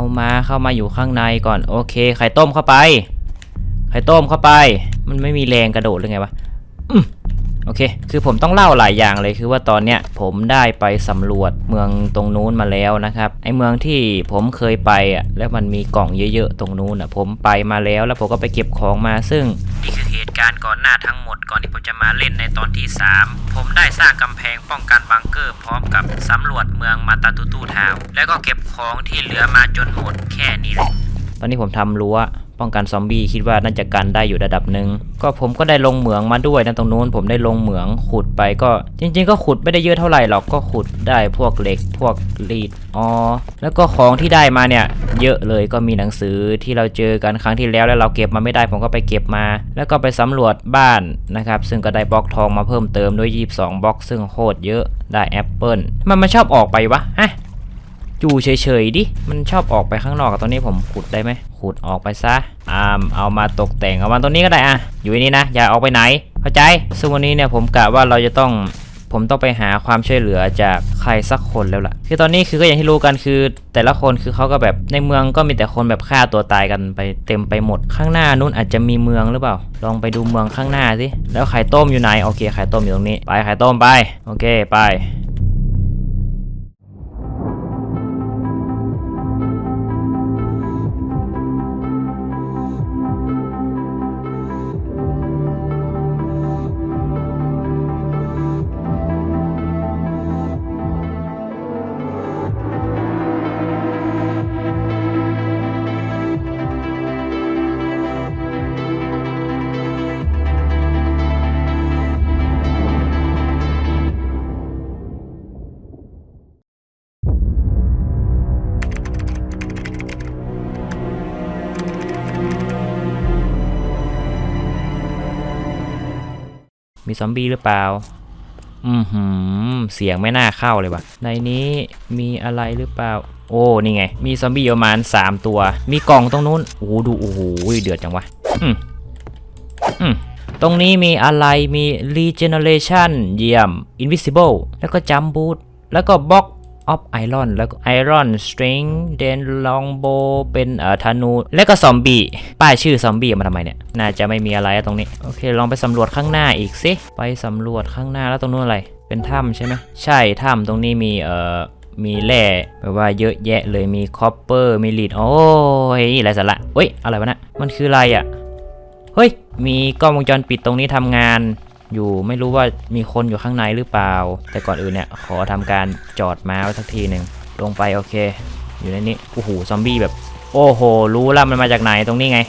เอามาเข้ามาอยู่ข้างในก่อน โอเค ไข่ต้มเข้าไป ไข่ต้มเข้าไป มันไม่มีแรงกระโดดหรือไงวะ โอเค คือผมต้องเล่าหลายอย่างเลยคือว่าตอนเนี้ยผมได้ไปสำรวจเมืองตรงนู้นมาแล้วนะครับ ไอเมืองที่ผมเคยไปอะ แล้วมันมีกล่องเยอะๆตรงนู้นอะ ผมไปมาแล้ว แล้วผมก็ไปเก็บของมา ซึ่งนี่คือเหตุการณ์ก่อนหน้าทั้งหมดก่อนที่ผมจะมาเล่นในตอนที่ 3 ผมได้สร้างกำแพงป้องกันบังเกอร์ พร้อมกับสำรวจเมืองมาตาตูตูทาวแล้วก็เก็บของที่เหลือมาจนหมดแค่นี้แหละ ตอนนี้ผมทำรั้ว ป้องกันซอมบี้คิดว่าน่าจะกันได้อยู่ระดับหนึ่งก็ผมก็ได้ลงเหมืองมาด้วยนะตรงนู้นผมได้ลงเหมืองขุดไปก็จริง ๆ ก็ขุดไม่ได้เยอะเท่าไหร่หรอกก็ขุดได้พวกเหล็กพวกรีดอ๋อแล้วก็ของที่ได้มาเนี่ยเยอะเลยก็มีหนังสือที่เราเจอกันครั้งที่แล้วแล้วเราเก็บมาไม่ได้ ผมก็ไปเก็บมา แล้วก็ไปสำรวจบ้านนะครับซึ่งก็ได้บล็อกทองมาเพิ่มเติมด้วย 22บล็อกซึ่งโคตรเยอะได้แอปเปิลมันมันชอบออกไปวะฮะ อยู่เฉยๆดิ มันชอบออกไปข้างนอกตอนนี้ผมขุดได้ไหม ขุดออกไปซะอามเอามาตกแต่งเอามาตรงนี้ก็ได้อะอยู่นี่นะ อย่าออกไปไหน เข้าใจ ซึ่งวันนี้เนี่ยผมกะว่าเราจะต้องผมต้องไปหาความช่วยเหลือจากใครสักคนแล้วล่ะ คือตอนนี้คือก็อย่างที่รู้กันคือ แต่ละคนคือเขาก็แบบในเมืองก็มีแต่คนแบบฆ่าตัวตายกันไปเต็มไปหมด ข้างหน้านู้นอาจจะมีเมืองหรือเปล่า ลองไปดูเมืองข้างหน้าสิ แล้วไข่ต้มอยู่ไหน โอเคไข่ต้มอยู่ตรงนี้ ไปไข่ต้มไป โอเคไป มีซอมบี้หรือเปล่า อือหือ เสียงไม่น่าเข้าเลยว่ะ ในนี้มีอะไรหรือเปล่า โอ้ นี่ไง มีซอมบี้ประมาณ 3 ตัว มีกล่องตรงนู้น โอ้ดู โอ้โห เดือดจังวะ อืมอืมตรงนี้มีอะไร มี regeneration เยี่ยม invisible แล้วก็ jump boot แล้วก็ box of iron แล้วก็ iron string then longbow เป็นเอ่อธนู แล้วก็ซอมบี้ป้ายชื่อซอมบี้มาทำไมเนี่ย น่าจะไม่มีอะไรตรงนี้ โอเค ลองไปสำรวจข้างหน้าอีกสิ ไปสำรวจข้างหน้าแล้วตรงนู้นอะไร เป็นถ้ำใช่ไหม ใช่ถ้ำตรงนี้มีเอ่อมีแร่แบบว่าเยอะแยะเลยมีคอปเปอร์มีลีดโอ้ยอะไรสาระเฮ้ยอะไรวะนะมันคืออะไรอะ่ะเฮ้ยมีกล้องวงจรปิดตรงนี้ทำงาน อยู่ไม่รู้ว่ามีคนอยู่ข้างในหรือเปล่า แต่ก่อนอื่นเนี่ยขอทำการจอดม้าไว้สักทีหนึ่งลงไปโอเค อยู่ในนี้โอ้โหซอมบี้แบบ โอ้โห รู้แล้วมันมาจากไหนตรงนี้ไง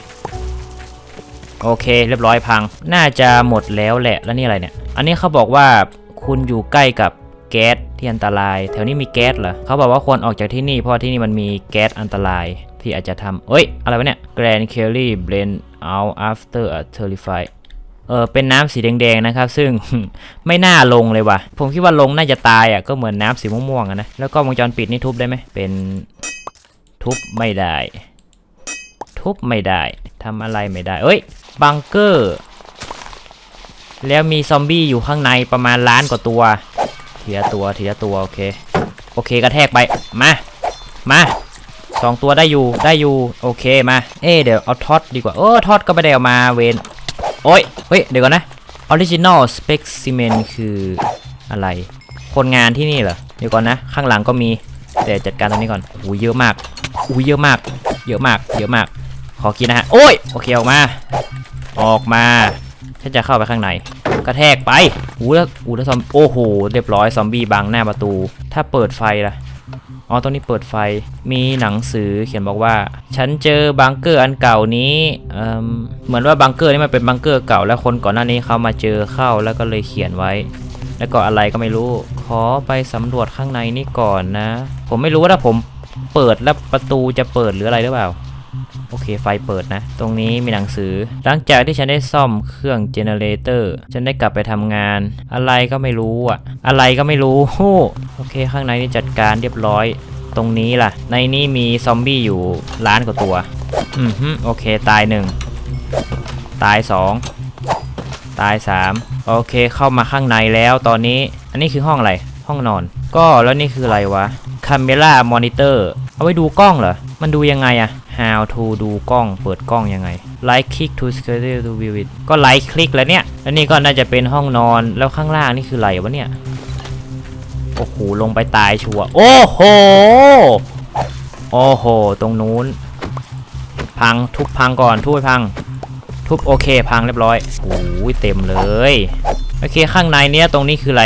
โอเค เรียบร้อยพัง น่าจะหมดแล้วแหละแล้วนี่อะไรเนี่ย อันนี้เขาบอกว่าคุณอยู่ใกล้กับแก๊สที่อันตราย แถวนี้มีแก๊สเหรอเขาบอกว่าควรออกจากที่นี่เพราะที่นี่มันมีแก๊สอันตรายที่อาจจะทำเอ้ย อะไรวะเนี่ย Grand Kelly blend out after a terrify เออเป็นน้ำสีแดงๆนะครับ ซึ่งไม่น่าลงเลยว่ะ ผมคิดว่าลงน่าจะตายอะก็เหมือนน้ำสีม่วงๆนะแล้วก็วงจรปิดนี่ทุบได้ไหมเป็นทุบไม่ได้ ทุบไม่ได้ทำอะไรไม่ได้ เอ้ยบังเกอร์ แล้วมีซอมบี้อยู่ข้างในประมาณล้านกว่าตัวทีละตัวทีละตัวโอเคโอเคกระแทกไปมามาสองตัวได้อยู่ได้อยู่โอเคมาเอ๊เดี๋ยวเอาทอตดีกว่าเออทอตก็ไม่ได้เอามาเวน โอ้ย เฮ้ย เดี๋ยวก่อนนะ original specimen คืออะไร คนงานที่นี่เหรอ เดี๋ยวก่อนนะ ข้างหลังก็มี แต่จัดการตรงนี้ก่อนอู้เยอะมากอู้เยอะมาก เยอะมาก เยอะมาก ขอกินนะฮะ โอ้ย โอเคออกมา ออกมา ฉันจะเข้าไปข้างใน กระแทกไป อู้แล้วอู้แล้วซอม โอ้โห เรียบร้อยซอมบี้บังหน้าประตู ถ้าเปิดไฟล่ะ อ๋อตรงนี้เปิดไฟ มีหนังสือเขียนบอกว่า ฉันเจอบังเกอร์อันเก่านี้เอ่มเหมือนว่าบังเกอร์นี่มันเป็นบังเกอร์เก่า แล้วคนก่อนหน้านี้เขามาเจอเข้าแล้วก็เลยเขียนไว้ แล้วก็อะไรก็ไม่รู้ ขอไปสำรวจข้างในนี่ก่อนนะ ผมไม่รู้ว่าถ้าผมเปิดแล้วประตูจะเปิดหรืออะไรหรือเปล่า โอเคไฟเปิดนะ ตรงนี้มีหนังสือ หลังจากที่ฉันได้ซ่อมเครื่องเจเนเรเตอร์ ฉันได้กลับไปทำงาน อะไรก็ไม่รู้อะอะไรก็ไม่รู้ โอเค ข้างในนี่จัดการเรียบร้อย ตรงนี้ล่ะ ในนี้มีซอมบี้อยู่ล้านกว่าตัว อืมฮึโอเค ตายหนึ่ง ตายสองตายสามโอเคเข้ามาข้างในแล้วตอนนี้ อันนี้คือห้องอะไร ห้องนอน ก็แล้วนี่คืออะไรวะคาเมล่ามอนิเตอร์เอาไว้ดูกล้องเหรอ มันดูยังไงอะ how to ดูกล้องเปิดกล้องยังไง right click to schedule to view it ก็ right click แล้วเนี่ย แล้วนี่ก็น่าจะเป็นห้องนอนแล้วข้างล่างนี่คืออะไรวะเนี่ย โอ้โห ลงไปตายชัวโอ้โห โอ้โห ตรงนู้น พังทุบพังก่อนทุบพัง ทุบโอเคพังเรียบร้อยโอ้ยเต็มเลย โอเคข้างในเนี้ยตรงนี้คืออะไร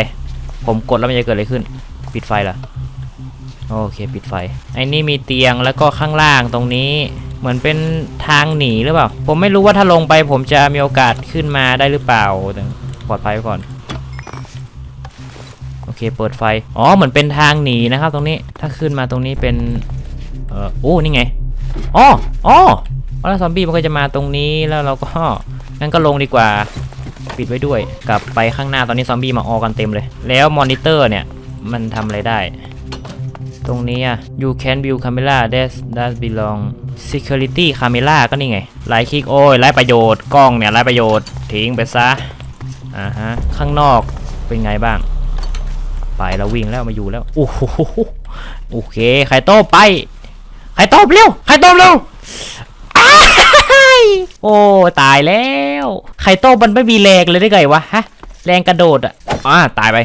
ผมกดแล้วมันจะเกิดอะไรขึ้น ปิดไฟเหรอ โอเคปิดไฟไอ้นี่มีเตียงแล้วก็ข้างล่างตรงนี้ เหมือนเป็นทางหนีหรือเปล่า ผมไม่รู้ว่าถ้าลงไปผมจะมีโอกาสขึ้นมาได้หรือเปล่าปลอดภัยไว้ก่อนโอเคเปิดไฟอ๋อเหมือนเป็นทางหนีนะครับ ตรงนี้ถ้าขึ้นมาตรงนี้เป็นเออโอ้นี่ไงอ๋ออ๋อแล้วซอมบี้มันก็จะมาตรงนี้แล้วเราก็งั้นก็ลงดีกว่าปิดไว้ด้วย กลับไปข้างหน้าตอนนี้ซอมบี้มาออกันเต็มเลย แล้วมอนิเตอร์เนี่ยมันทำอะไรได้ ตรงนี้อะ you can view camera that that belong security camera ก็นี่ไงไลค์คลิกโอ้ยไร้ประโยชน์กล้องเนี่ยไร้ประโยชน์ทิ้งไปซะอ่าฮะข้างนอกเป็นไงบ้าง ไปแล้ววิ่งแล้วมาอยู่แล้วโอ้โหโอเคไข่ต้ไปไข่ต้เร็วไข่ต้เร็วโอ้ตายแล้วไข่ต้มมันไม่มีแรงเลยได้ไงวะฮะแรงกระโดดอะอ่าตายไป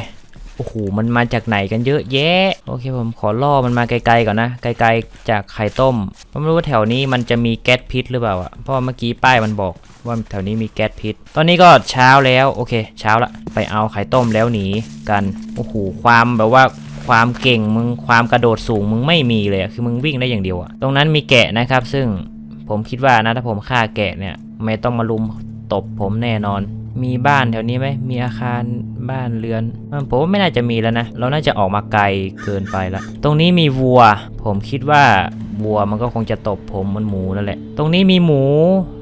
อ้โห มันมาจากไหนกันเยอะแยะ โอเคผมขอล่อมันมาไกลๆก่อนนะ ไกลๆจากไข่ต้มผมไม่รู้ว่าแถวนี้มันจะมีแก๊สพิษหรือเปล่าอะเพราะเมื่อกี้ป้ายมันบอกว่าแถวนี้มีแก๊สพิษ ตอนนี้ก็เช้าแล้ว โอเค เช้าละ ไปเอาไข่ต้มแล้วหนีกัน โอ้โห ความแบบว่าความเก่งมึง ความกระโดดสูงมึงไม่มีเลย คือมึงวิ่งได้อย่างเดียวอะตรงนั้นมีแกะนะครับ ซึ่งผมคิดว่านะถ้าผมฆ่าแกะเนี่ย ไม่ต้องมาลุมตบผมแน่นอน มีบ้านแถวนี้ไหมมีอาคารบ้านเรือนผมว่าไม่น่าจะมีแล้วนะ เราน่าจะออกมาไกลเกินไปละตรงนี้มีวัว ผมคิดว่าวัวมันก็คงจะตบผมมันหมูนั่นแหละ ตรงนี้มีหมู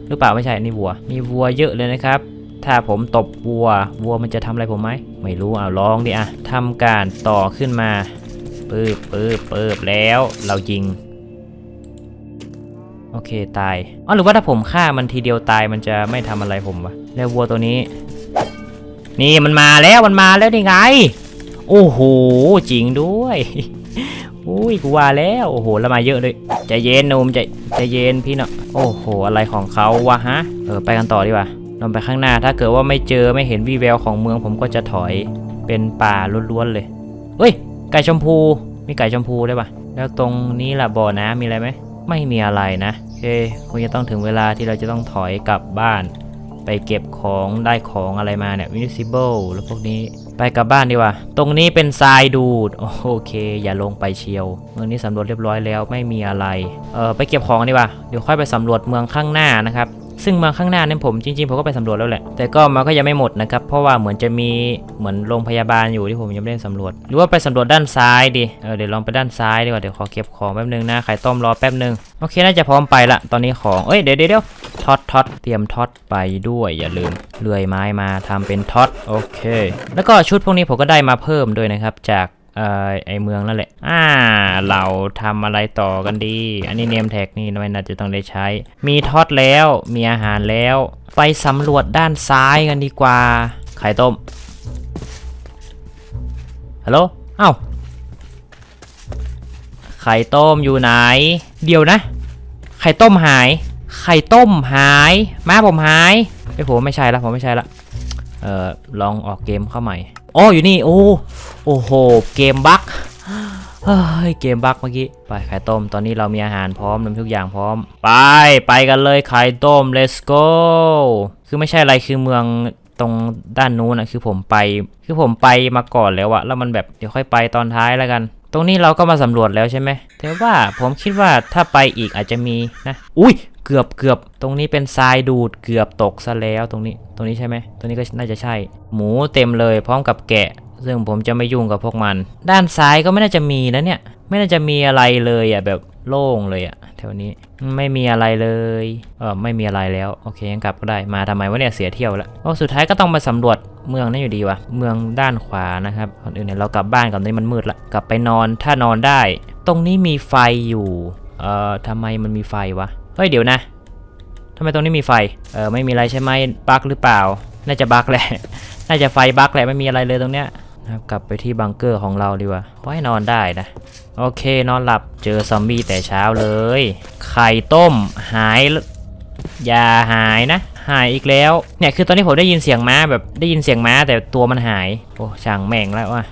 หรือเปล่าไม่ใช่นี่วัว มีวัวเยอะเลยนะครับ ถ้าผมตบวัว วัวมันจะทำอะไรผมไหมไม่รู้เอาลองดิอะทำการต่อขึ้นมาปืบปืบปืบแล้วเรายิง โอเคตายอ๋อหรือว่าถ้าผมฆ่ามันทีเดียวตายมันจะไม่ทำอะไรผมวะแล้ววัวตัวนี้ นี่มันมาแล้วมันมาแล้วนี่ไง โอ้โหจริงด้วยอุ้ยกูว่าแล้วโอ้โหแล้วมาเยอะเลยใจเย็นนุ่มใจใจเย็นพี่เนาะโอ้โหอะไรของเขาวะฮะเออไปกันต่อดีกว่าลองไปข้างหน้าถ้าเกิดว่าไม่เจอไม่เห็นวีแววของเมืองผมก็จะถอยเป็นป่าล้วนๆเลยเฮ้ยไก่ชมพูมีไก่ชมพูได้ปะแล้วตรงนี้ล่ะบ่อน้ำมีอะไรไหม ไม่มีอะไรนะโอเคคงจะต้องถึงเวลาที่เราจะต้องถอยกลับบ้าน ไปเก็บของได้ของอะไรมาเนี่ย visible แล้วพวกนี้ไปกลับบ้านดีกว่า ตรงนี้เป็นทรายดูด โอเค อย่าลงไปเชียว เมืองนี้สำรวจเรียบร้อยแล้วไม่มีอะไร เออไปเก็บของดีกว่า เดี๋ยวค่อยไปสำรวจเมืองข้างหน้านะครับ ซึ่งมืองข้างหน้าเนี่ยผมจริงๆผมก็ไปสำรวจแล้วแหละ แต่ก็มันก็ยังไม่หมดนะครับ เพราะว่าเหมือนจะมีเหมือนโรงพยาบาลอยู่ที่ผมยังไม่ได้สำรวจ หรือว่าไปสำรวจด้านซ้ายดีเออเดี๋ยวลองไปด้านซ้ายดีกว่าเดี๋ยวขอเก็บของแป๊บนึงนะไข่ต้มรอแป๊บนึงโอเคน่าจะพร้อมไปละตอนนี้ของเอ้ยเดี๋ยวเดี๋ยวท็อตท็อตเตรียมท็อตไปด้วยอย่าลืมเลื่อยไม้มาทำเป็นท็อตโอเค แล้วก็ชุดพวกนี้ผมก็ได้มาเพิ่มด้วยนะครับจาก เออไอเมืองนั่นแหละ อ่า เราทำอะไรต่อกันดี อันนี้เนมแท็กนี่ไม่น่าจะต้องได้ใช้ มีทอดแล้ว มีอาหารแล้ว ไปสำรวจด้านซ้ายกันดีกว่า ไข่ต้ม ฮัลโหล เอ้า ไข่ต้มอยู่ไหน เดี๋ยวนะ ไข่ต้มหาย ไข่ต้มหาย มาผมหายไอยผมไม่ใช่ละผมไม่ใช่ละ เอ่อลองออกเกมเข้าใหม่ อ๋ออยู่นี่ โอ้ โอ้โห เกมบั๊กเฮ้เกมบั๊กเมื่อกี้ ไปไข่ต้ม ตอนนี้เรามีอาหารพร้อมน้ำทุกอย่างพร้อม ไป ไปกันเลยไข่ต้ม let's go คือไม่ใช่อะไร คือเมืองตรงด้านนู้นนะคือผมไป คือผมไปมาก่อนแล้วอะแล้วมันแบบเดี๋ยวค่อยไปตอนท้ายแล้วกัน ตรงนี้เราก็มาสำรวจแล้วใช่ไหม แต่ว่าผมคิดว่าถ้าไปอีกอาจจะมีนะ อุ้ย เกือบเกือบตรงนี้เป็นทรายดูดเกือบตกซะแล้วตรงนี้ตรงนี้ใช่ไหมตรงนี้ก็น่าจะใช่ หมูเต็มเลยพร้อมกับแกะ ซึ่งผมจะไม่ยุ่งกับพวกมัน ด้านซ้ายก็ไม่น่าจะมีนะเนี่ย ไม่น่าจะมีอะไรเลยอะแบบโล่งเลยอะแถวนี้ไม่มีอะไรเลยเออไม่มีอะไรแล้วโอเคยังกลับก็ได้มาทำไมวะเนี่ยเสียเที่ยวแล้วโอ้สุดท้ายก็ต้องมาสำรวจเมืองนั่นอยู่ดีวะเมืองด้านขวานะครับก่อนอื่นเนี่ยเรากลับบ้านก่อนตอนนี้มันมืดละกลับไปนอนถ้านอนได้ ตรงนี้มีไฟอยู่เอ่อทำไมมันมีไฟวะ ฮ้ยเดี๋ยวนะทำไมตรงนี้มีไฟ เออไม่มีอะไรใช่ไหมบั๊กหรือเปล่า น่าจะบั๊กแหละ น่าจะไฟบั๊กแหละไม่มีอะไรเลยตรงเนี้ยนะครับกลับไปที่บังเกอร์ของเราดีกว่าไว้นอนได้นะ โอเคนอนหลับเจอซอมบี้แต่เช้าเลย ไข่ต้มหายแล้วอย่าหายนะ หายอีกแล้ว เนี่ยคือตอนนี้ผมได้ยินเสียงม้าแบบได้ยินเสียงม้าแต่ตัวมันหาย โอ้ช่างแม่งแล้วว่ะ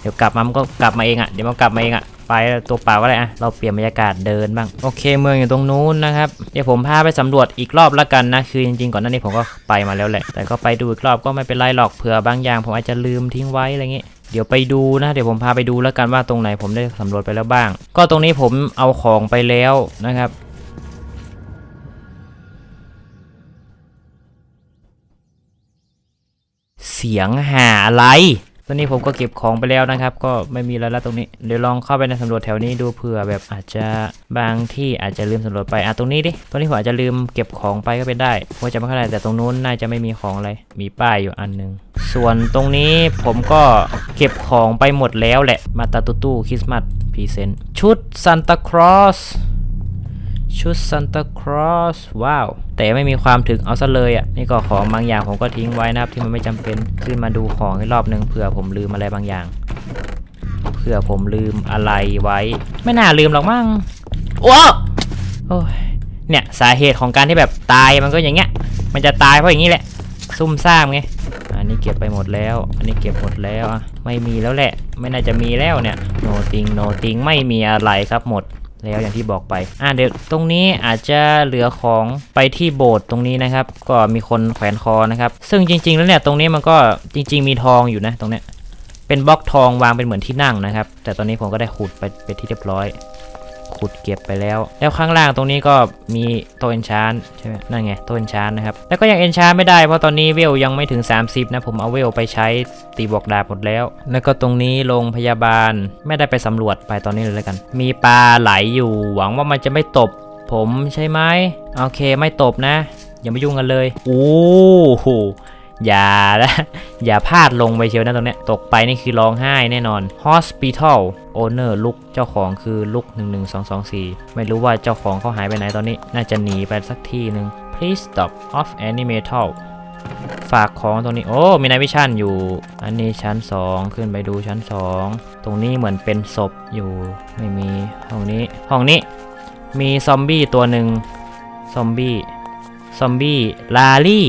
เดี๋ยวกลับมามันก็กลับมาเองอะ่ะ เดี๋ยวมันกลับมาเองอะ่ะ ไปตัวเปล่าก็ได้อะเราเปลี่ยนบรรยากาศเดินบ้างโอเคเมืองอยู่ตรงนู้นนะครับเดี๋ยวผมพาไปสำรวจอีกรอบละกันนะคือจริงๆก่อนหน้านี้ผมก็ไปมาแล้วแหละ แต่ก็ไปดูอีกรอบก็ไม่เป็นไรหรอกเผื่อบางอย่าง ผมอาจจะลืมทิ้งไว้อะไรเงี้ยเดี๋ยวไปดูนะ เดี๋ยวผมพาไปดูแล้วกันว่าตรงไหนผมได้สำรวจไปแล้วบ้าง ก็ตรงนี้ผมเอาของไปแล้วนะครับเสียงหาอะไร ตอนนี้ผมก็เก็บของไปแล้วนะครับ ก็ไม่มีอะไรแล้วตรงนี้ เดี๋ยวลองเข้าไปในสำรวจแถวนี้ดูเผื่อแบบอาจจะบางที่อาจจะลืมสำรวจไปอะตรงนี้ดิตรงนี้ผมอาจจะลืมเก็บของไปก็เป็นได้เพราจะไม่เข้าใจแต่ตรงนู้นน่าจะไม่มีของอะไรมีป้ายอยู่อันหนึง ส่วนตรงนี้ผมก็เก็บของไปหมดแล้วแหละมาตาตุตู้คริสต์มาสพรีเซนต์ชุดซานตาครอส ชุดซานตาครอสว้าว แต่ไม่มีความถึงเอาซะเลยอะ นี่ก็ของบางอย่างผมก็ทิ้งไว้นะครับ ที่มันไม่จำเป็นขึ้นมาดูของอีกรอบหนึ่งเผื่อผมลืมอะไรบางอย่างเผื่อผมลืมอะไรไว้ ไม่น่าลืมหรอกมั้งโอ้โอ้เนี่ยสาเหตุของการที่แบบตายมันก็อย่างเงี้ย มันจะตายเพราะอย่างนี้แหละ ซุ่มซ่ามไงอันนี้เก็บไปหมดแล้ว อันนี้เก็บหมดแล้วอะไม่มีแล้วแหละ ไม่น่าจะมีแล้วเนี่ยโนติงโนติงไม่มีอะไรครับหมด แล้วอย่างที่บอกไป อ่าเดี๋ยวตรงนี้อาจจะเหลือของไปที่โบสถ์ตรงนี้นะครับ ก็มีคนแขวนคอนะครับ ซึ่งจริง ๆ แล้วเนี่ยตรงนี้มันก็จริง ๆ มีทองอยู่นะตรงเนี้ยเป็นบล็อกทองวางเป็นเหมือนที่นั่งนะครับ แต่ตอนนี้ผมก็ได้ขุดไปเป็นที่เรียบร้อย ขุดเก็บไปแล้ว แล้วข้างล่างตรงนี้ก็มีโต๊ะเอนชานใช่ไหมนั่นไงโต๊ะเอนชานนะครับแล้วก็ยังเอนชานไม่ได้เพราะตอนนี้เวลยังไม่ถึง 30 นะผมเอาเวลไปใช้ตีบอกดาบหมดแล้ว แล้วก็ตรงนี้โรงพยาบาลไม่ได้ไปสำรวจไปตอนนี้เลยแล้วกัน มีปลาไหลอยู่ หวังว่ามันจะไม่ตบ ผมใช่ไหมโอเคไม่ตบนะ อย่ามายุ่งกันเลยโอ้โห อย่าละอย่าพลาดลงไปเชียวนะตรงเนี้ยตกไปนี่คือร้องไห้แน่นอน Hospital Owner ลุกเจ้าของคือลุก 11224 ไม่รู้ว่าเจ้าของเขาหายไปไหนตอนนี้ น่าจะหนีไปสักที่หนึ่ง Please stop off any metal ฝากของตรงนี้ โอ้ มีนายวิชันอยู่ อันนี้ชั้น 2 ขึ้นไปดูชั้น 2 ตรงนี้เหมือนเป็นศพอยู่ ไม่มี ห้องนี้ ห้องนี้ มีซอมบี้ตัวหนึ่ง ซอมบี้ ซอมบี้ ลาลี่